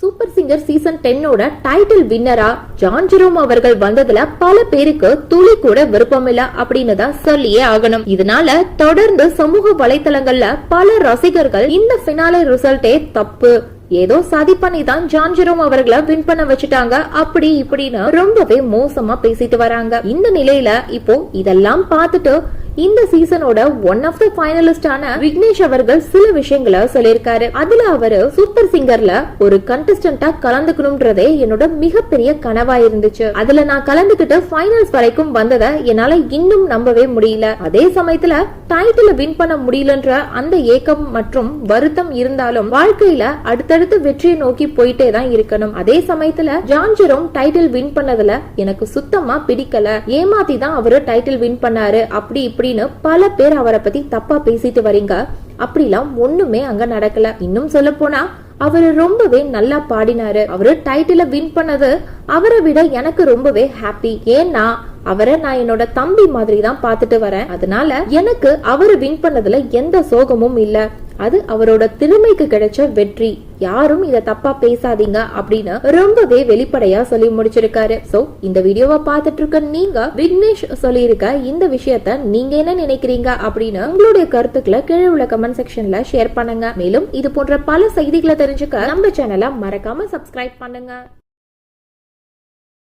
Super singer season டென்னோட title வின்னரா John Jerome அவர்கள் வந்ததுல பல பேருக்கு துளி கூட விருப்பமில்ல அப்படின்னு தான் சொல்லியே ஆகணும். இதனால தொடர்ந்து சமூக வலைதளங்கள்ல பல ரசிகர்கள் இந்த பினாலே ரிசல்ட்டே தப்பு. ஏதோ சதி பண்ணி தான் ஜான் ஜெரோம் அவர்களை வின் பண்ண வச்சுட்டாங்க. அப்படி இப்படின்னு ரொம்பவே மோசமா பேசிட்டு வராங்க. இந்த நிலையில இப்போ இதெல்லாம் பார்த்துட்டு இந்த சீசனோட ஒன் ஆஃப் த ஃபைனலிஸ்டான விக்னேஷ் அவர்கள் சில விஷயங்களை சொல்லியிருக்காரு. அதுல அவரு சூப்பர் சிங்கர்ல ஒரு கண்டஸ்டன்டா கலந்துக்கணும்ன்றதே என்னோட மிகப்பெரிய கனவா இருந்துச்சு. அதுல நான் கலந்துக்கிட்டு ஃபைனல்ஸ் வரைக்கும் வந்ததை என்னால இன்னும் நம்பவே முடியல. அதே சமயத்துல டைட்டில் வின் பண்ண முடியலன்ற அந்த ஏக்கம் மற்றும் வருத்தம் இருந்தாலும் வாழ்க்கையில அடுத்தடுத்து வெற்றியை நோக்கி போயிட்டே தான் இருக்கணும். அதே சமயத்துல ஜான்ஜரும் டைட்டில் வின் பண்ணதுல எனக்கு சுத்தமா பிடிக்கல. ஏமாத்தி தான் அவரு டைட்டில் வின் பண்ணாரு. அப்படி இப்படி அப்படின்னு பல பேர் அவரை பத்தி தப்பா பேசிட்டு வரீங்க. அப்படிலாம் ஒண்ணுமே அங்க நடக்கல. இன்னும் சொல்ல போனா அவரு ரொம்பவே நல்லா பாடினாரு. அவரு டைட்டில வின் பண்ணது அவரை விட எனக்கு ரொம்பவே ஹாப்பி ஏன்னா அவரை நான் என்னோட தம்பி மாதிரி தான் பார்த்துட்டு வரேன். அதனால எனக்கு அவரு வின் பண்ணதுல எந்த சோகமும் இல்ல. அது அவரோட திறமைக்கு கிடைச்ச வெற்றி. யாரும் இத தப்பா பேசாதீங்க அப்படின்னு ரொம்பவே வெளிப்படையா சொல்லி முடிச்சிருக்காரு. சோ இந்த வீடியோவை பார்த்துட்டு இருக்க நீங்க விக்னேஷ் சொல்லியிருக்க இந்த விஷயத்த நீங்க என்ன நினைக்கிறீங்க அப்படின்னு உங்களுடைய கருத்துக்களை கீழே உள்ள கமெண்ட் செக்ஷன்ல ஷேர் பண்ணுங்க. மேலும் இது போன்ற பல செய்திகளை தெரிஞ்சுக்க நம்ம சேனலை மறக்காம சப்ஸ்கிரைப் பண்ணுங்க.